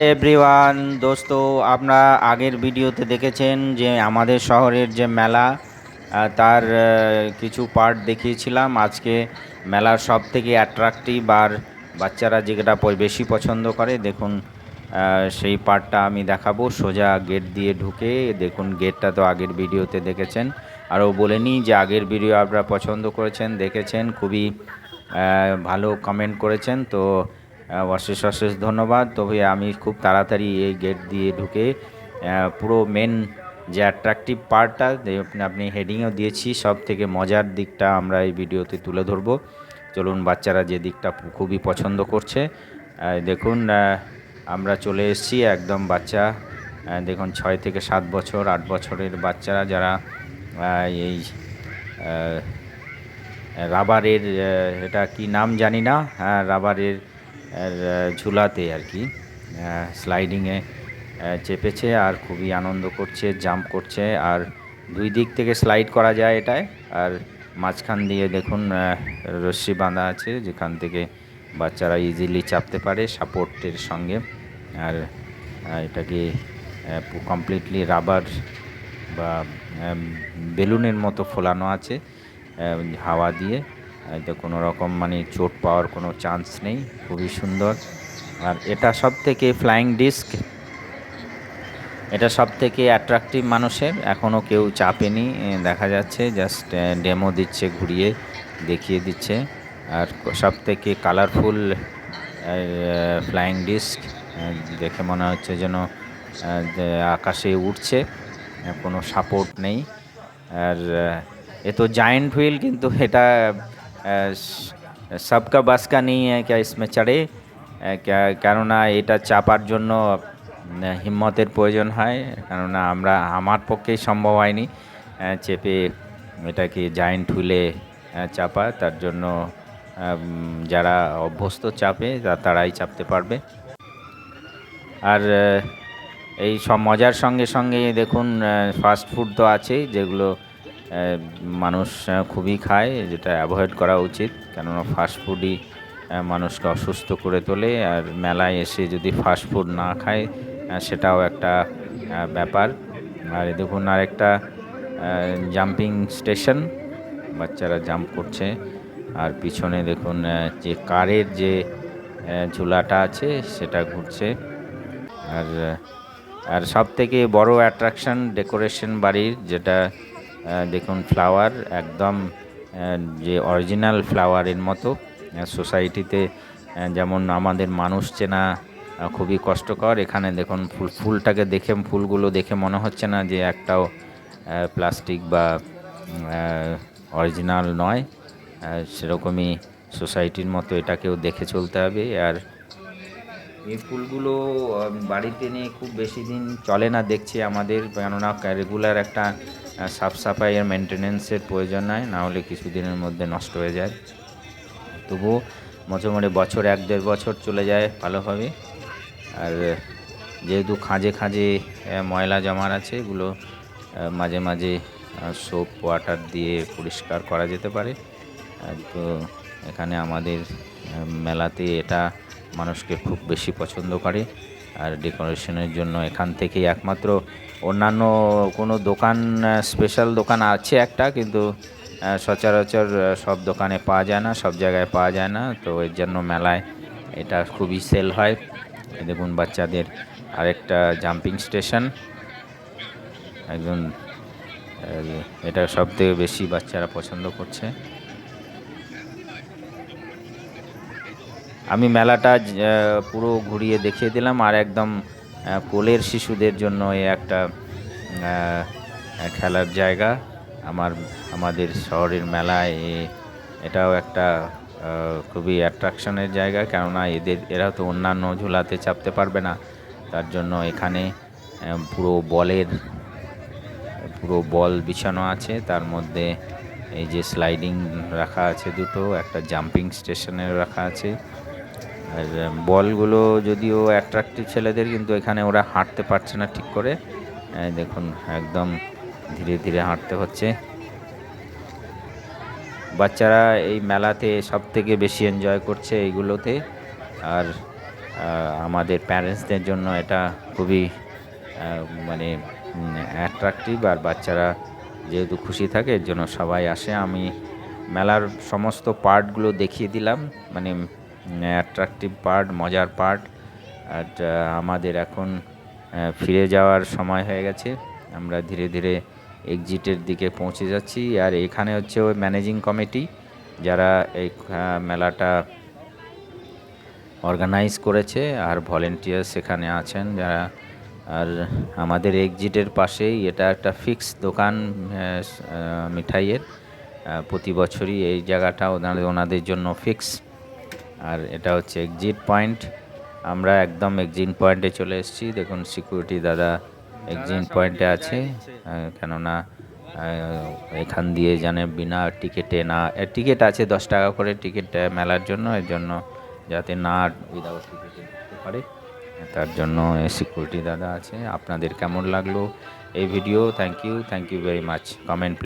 Everyone দোস্ত, আপনারা আগের ভিডিওতে দেখেছেন যে আমাদের শহরের যে মেলা তার কিছু পার্ট দেখিয়েছিলাম। আজকে মেলার সব থেকে অ্যাট্রাকটিভ আর বাচ্চারা যেটা বেশি পছন্দ করে, দেখুন সেই পার্টটা আমি দেখাবো। সোজা গেট দিয়ে ঢুকে, দেখুন গেটটা তো আগের ভিডিওতে দেখেছেন। আরও বলে নিই যে আগের ভিডিও আপনারা পছন্দ করেছেন, দেখেছেন, খুবই ভালো কমেন্ট করেছেন। তো অশেষ অশেষ ধন্যবাদ। তবে আমি খুব তাড়াতাড়ি এই গেট দিয়ে ঢুকে পুরো মেন যে অ্যাট্রাকটিভ পার্টটা আপনি হেডিংও দিয়েছি, সব থেকে মজার দিকটা আমরা এই ভিডিওতে তুলে ধরবো। চলুন বাচ্চারা যে দিকটা খুবই পছন্দ করছে দেখুন আমরা চলে এসেছি একদম বাচ্চা দেখুন, ছয় থেকে সাত বছর, আট বছরের বাচ্চারা যারা এই রাবারের এটা কি নাম জানি না হ্যাঁ রাবারের ঝুলাতে আর কি। স্লাইডিংয়ে চেপেছে আর খুবই আনন্দ করছে জাম্প করছে। আর দুই দিক থেকে স্লাইড করা যায় এটায়। আর মাঝখান দিয়ে দেখুন রশ্মি বাঁধা আছে, যেখান থেকে বাচ্চারা ইজিলি চাপতে পারে সাপোর্টের সঙ্গে। আর এটাকে কমপ্লিটলি রাবার বা বেলুনের মতো ফোলানো আছে হাওয়া দিয়ে। এতে কোনো রকম মানে চোট পাওয়ার কোনো চান্স নেই, খুবই সুন্দর। আর এটা সব থেকে ফ্লাইং ডিস্ক এটা সব থেকে অ্যাট্রাকটিভ মানুষের এখনও কেউ চাপেনি। দেখা যাচ্ছে জাস্ট ডেমো দিচ্ছে, ঘুরিয়ে দেখিয়ে দিচ্ছে। আর সব থেকে কালারফুল ফ্লাইং ডিস্ক দেখে মনে হচ্ছে যেন আকাশে উঠছে কোনো সাপোর্ট নেই। আর, এ তো জায়েন্ট হুইল কিন্তু এটা সবকা বাসকা নেই কে ইসমে চড়ে। কেননা এটা চাপার জন্য হিম্মতের প্রয়োজন হয়, কেননা আমরা, আমার পক্ষেই সম্ভব হয়নি চেপে এটাকে জায়েন্ট হুলে চাপা। তার জন্য যারা অভ্যস্ত চাপে তারাই চাপতে পারবে। আর এই সব মজার সঙ্গে সঙ্গে দেখুন ফাস্ট ফুড তো আছে যেগুলো মানুষ খুবই খায়, যেটা অ্যাভয়েড করা উচিত। কেননা ফাস্টফুডই মানুষকে অসুস্থ করে তোলে, আর মেলায় এসে যদি ফাস্ট ফুড না খায় সেটাও একটা ব্যাপার। আর দেখুন, আরেকটা জাম্পিং স্টেশন বাচ্চারা জাম্প করছে। আর পিছনে দেখুন যে কারের যে ঝুলাটা আছে, সেটা ঘুরছে। আর আর সব থেকে বড় অ্যাট্রাকশন ডেকোরেশন বাড়ির, যেটা দেখুন ফ্লাওয়ার একদম যে অরিজিনাল ফ্লাওয়ারের মতো সোসাইটিতে যেমন আমাদের মানুষ চেনা খুবই কষ্টকর। এখানে দেখুন, ফুল, ফুলটাকে দেখে, ফুলগুলো দেখে মনে হচ্ছে না যে একটাও প্লাস্টিক বা অরিজিনাল নয়। সেরকমই সোসাইটির মতো এটাকেও দেখে চলতে হবে। আর এই ফুলগুলো বাড়িতে নিয়ে খুব বেশি দিন চলে না দেখছি আমাদের, কেননা রেগুলার একটা সাফ সাফাইয়ের মেনটেনেন্সের প্রয়োজন হয়, না হলে কিছুদিনের মধ্যে নষ্ট হয়ে যায়। তবুও মোটামুটি বছর এক, দেড় বছর চলে যায় ভালোভাবে। আর যেহেতু খাঁজে খাঁজে ময়লা জমার আছে, এগুলো মাঝে মাঝে সোপ ওয়াটার দিয়ে পরিষ্কার করা যেতে পারে। তো এখানে আমাদের মেলাতে এটা মানুষকে খুব বেশি পছন্দ করে। আর ডেকোরেশনের জন্য এখান থেকেই একমাত্র অন্যান্য কোনো দোকান স্পেশাল দোকান আছে একটা, কিন্তু সচরাচর সব দোকানে পাওয়া যায় না, সব জায়গায় পাওয়া যায় না। তো এর জন্য মেলায় এটা খুবই সেল হয়। দেখুন বাচ্চাদের আরেকটা জাম্পিং স্টেশন একজন এটা সব থেকে বেশি বাচ্চারা পছন্দ করছে। আমি মেলাটা পুরো ঘুরিয়ে দেখিয়ে দিলাম আর একদম কোলের শিশুদের জন্য এই একটা খেলার জায়গা। আমার, আমাদের শহরের মেলায় এ- এটাও একটা খুবই অ্যাট্রাকশনের জায়গা। কেননা এদের, এরা তো অন্যান্য ঝুলাতে চাপতে পারবে না। তার জন্য এখানে পুরো বলের, পুরো বল বিছানো আছে। তার মধ্যে এই যে স্লাইডিং রাখা আছে দুটো, একটা জাম্পিং স্টেশনের রাখা আছে। আর বলগুলো যদিও অ্যাট্রাকটিভ ছেলেদের, কিন্তু এখানে ওরা হাঁটতে পারছে না ঠিক করে। দেখুন, একদম ধীরে ধীরে হাঁটতে হচ্ছে। বাচ্চারা এই মেলাতে সব থেকে বেশি এনজয় করছে এইগুলোতে। আর আমাদের প্যারেন্টসদের জন্য এটা খুবই মানে অ্যাট্রাকটিভ আর বাচ্চারা যেহেতু খুশি থাকে, এর জন্য সবাই আসে। আমি মেলার সমস্ত পার্টগুলো দেখিয়ে দিলাম। মানে অ্যাট্রাকটিভ পার্ট মজার পার্ট আর আমাদের এখন ফিরে যাওয়ার সময় হয়ে গেছে। আমরা ধীরে ধীরে এক্সিটের দিকে পৌঁছে যাচ্ছি। আর এখানে হচ্ছে ওই ম্যানেজিং কমিটি যারা এই মেলাটা অর্গানাইজ করেছে। আর ভলেন্টিয়ার সেখানে আছেন যারা। আর আমাদের এক্সিটের পাশেই এটা একটা ফিক্স দোকান মিঠাইয়ের। প্রতি বছরই এই জায়গাটা ওনাদের জন্য ফিক্স আর এটা হচ্ছে এক্সিট পয়েন্ট আমরা একদম এক্সিট পয়েন্টে চলে এসেছি। দেখুন সিকিউরিটি দাদা এক্সিট পয়েন্টে আছে। কেননা এখান দিয়ে জানে বিনা টিকিটে না টিকিট আছে দশ টাকা করে টিকিট মেলার জন্য। এর জন্য যাতে না উইদাউট টিকিটে ঢুকতে পারে। তার জন্য সিকিউরিটি দাদা আছে। আপনাদের কেমন লাগল এই video thank you thank you very much comment